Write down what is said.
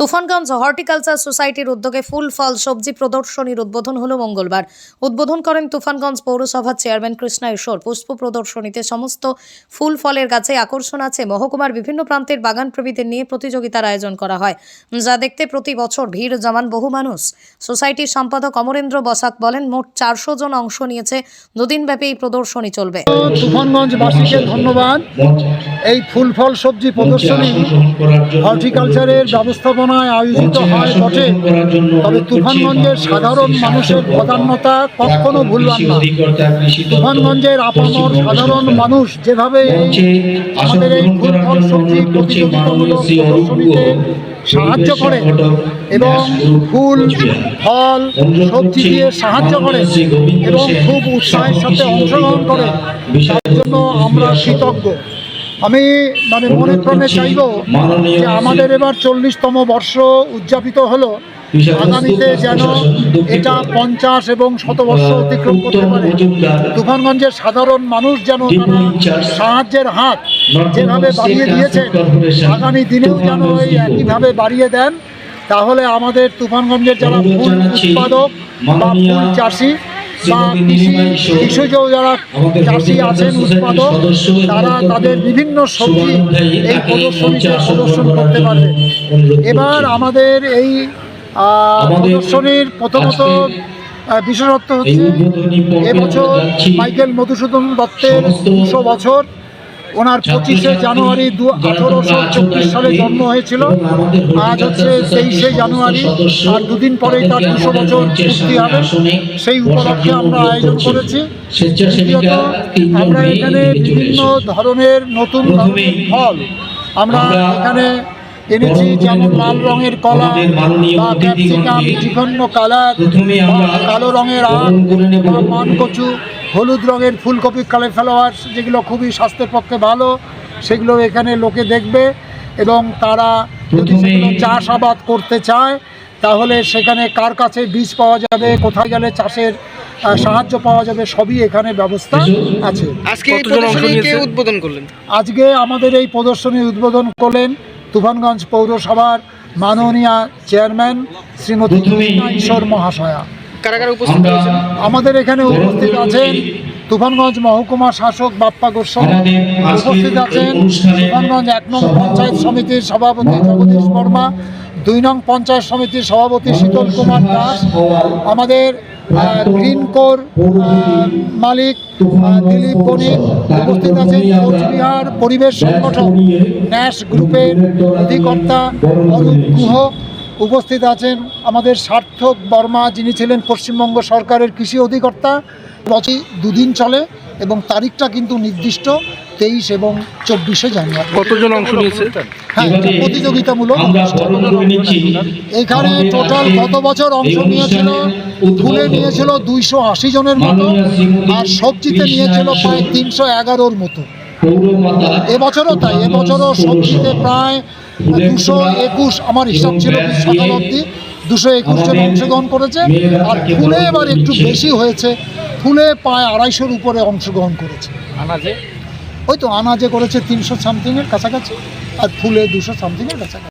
Tufanganj horticulture সোসাইটির উদ্যোগে ফুল, ফল, সবজি প্রদর্শনীর উদ্বোধন হলো মঙ্গলবার। উদ্বোধন করেন তুফানগঞ্জ পৌরসভার চেয়ারম্যান কৃষ্ণা ঈশ্বর। পুষ্প প্রদর্শনীতে সমস্ত ফুল, ফলের গাছে আকর্ষণ আছে। মহকুমার বিভিন্ন প্রান্তের বাগান প্রেমীদের নিয়ে প্রতিযোগিতার আয়োজন করা হয়, যা দেখতে প্রতি বছর ভিড় জমান বহু মানুষ। সোসাইটির সম্পাদক অমরেন্দ্র বসাক বলেন, মোট চারশো জন অংশ নিয়েছে। দুদিনব্যাপী এই প্রদর্শনী চলবে। ধন্যবাদ। এই ফুল, ফল, সবজি প্রদর্শনী হর্টিকালচারের ব্যবস্থাপনায় আয়োজিত হয় বটে। তবে তুফানগঞ্জের সাধারণ মানুষের প্রাধান্যতা কখনো ভুললাম না। তুফানগঞ্জের আপামর সাধারণ মানুষ যেভাবে আমাদের এই ফল সবজি প্রতিযোগিতামূলক প্রদর্শনীতে সাহায্য করে এবং ফুল ফল সবজি দিয়ে সাহায্য করে এবং খুব উৎসাহের সাথে অংশগ্রহণ করে। তার জন্য আমরা কৃতজ্ঞ। আমি মানে মনে প্রাণে চাইব যে আমাদের এবার চল্লিশতম বর্ষ উদযাপিত হলো। আগামীতে যেন এটা পঞ্চাশ এবং শতবর্ষ অতিক্রম করতে পারে। তুফানগঞ্জের সাধারণ মানুষ যেন সাহায্যের হাত যেভাবে বাড়িয়ে দিয়েছেন আগামী দিনেও যেন এই একইভাবে বাড়িয়ে দেন তাহলে আমাদের তুফানগঞ্জের যারা ফুল উৎপাদক বা ফুল চাষি বা কৃষি কৃষিজ যারা চাষি আছেন উৎপাদক তারা তাদের বিভিন্ন সবজি এই প্রদর্শনীতে প্রদর্শন করতে পারবে। এবার আমাদের এই প্রদর্শনীর প্রথমত বিশেষত্ব হচ্ছে এবছর মাইকেল মধুসূদন দত্তের দুশো বছর ওনার পঁচিশে জানুয়ারি দু আঠারোশো চব্বিশ সালে জন্ম হয়েছিল। আজ হচ্ছে তেইশে জানুয়ারি আর দুদিন পরেই তার দুশো বছর পূর্তি হবে। সেই উপলক্ষে আমরা আয়োজন করেছি আমরা এখানে বিভিন্ন ধরনের নতুন ফল। আমরা এখানে এনেছি যেমন লাল রঙের কলা বা ক্যাপসিকাম বিভিন্ন কালার কালো রঙের আম বা মানকচু হলুদ রঙের ফুলকপি কালিফ্লাওয়ার যেগুলো খুবই স্বাস্থ্যের পক্ষে ভালো সেগুলো এখানে লোকে দেখবে এবং তারা যদি সেগুলো চাষাবাদ করতে চায় তাহলে সেখানে কার কাছে বীজ পাওয়া যাবে কোথায় গেলে চাষের সাহায্য পাওয়া যাবে সবই এখানে ব্যবস্থা আছে আজকে? উদ্বোধন করলেন আজকে আমাদের এই প্রদর্শনী উদ্বোধন করলেন তুফানগঞ্জ পৌরসভার মাননীয় চেয়ারম্যান শ্রীমতী কৃষ্ণা ঈশ্বর মহাশয়া কারা কারা উপস্থিত হয়েছেন? আমাদের এখানে উপস্থিত আছেন তুফানগঞ্জ মহকুমা শাসক বাপ্পা গোস্বামী। উপস্থিত আছেন তুফানগঞ্জ এক নং পঞ্চায়েত সমিতির সভাপতি জগদীশ বর্মা দুই নং পঞ্চায়েত সমিতির সভাপতি শীতল কুমার দাস আমাদের গ্রিন কোর মালিক দিলীপ বণিক উপস্থিত আছেন কোচবিহার পরিবেশ সংগঠন ন্যাশ গ্রুপের অধিকর্তা অরূপ গুহ উপস্থিত আছেন আমাদের সার্থক বর্মা যিনি ছিলেন পশ্চিমবঙ্গ সরকারের কৃষি অধিকর্তা। প্রতি দুদিন চলে এবং তারিখটা কিন্তু নির্দিষ্ট তেইশ এবং চব্বিশে জানুয়ারি। কতজন অংশ নিয়েছে? হ্যাঁ প্রতিযোগিতামূলক। এখানে টোটাল গত বছর অংশ নিয়েছিল? ফুলে নিয়েছিল দুইশো আশি জনের মতো আর সবজিতে নিয়েছিল প্রায় তিনশো এগারোর মতো। এবছরও তাই এবছরও সবজিতে প্রায় দুশো একুশ আমার হিসাব ছিল সকাল অবধি দুশো একুশ জন অংশগ্রহণ করেছে আর ফুলে এবার একটু বেশি হয়েছে ফুলে প্রায় আড়াইশোর উপরে অংশগ্রহণ করেছে। আনাজে? ওই তো আনাজে করেছে তিনশো সামথিংয়ের কাছাকাছি আর ফুলে দুশো সামথিংয়ের কাছাকাছি।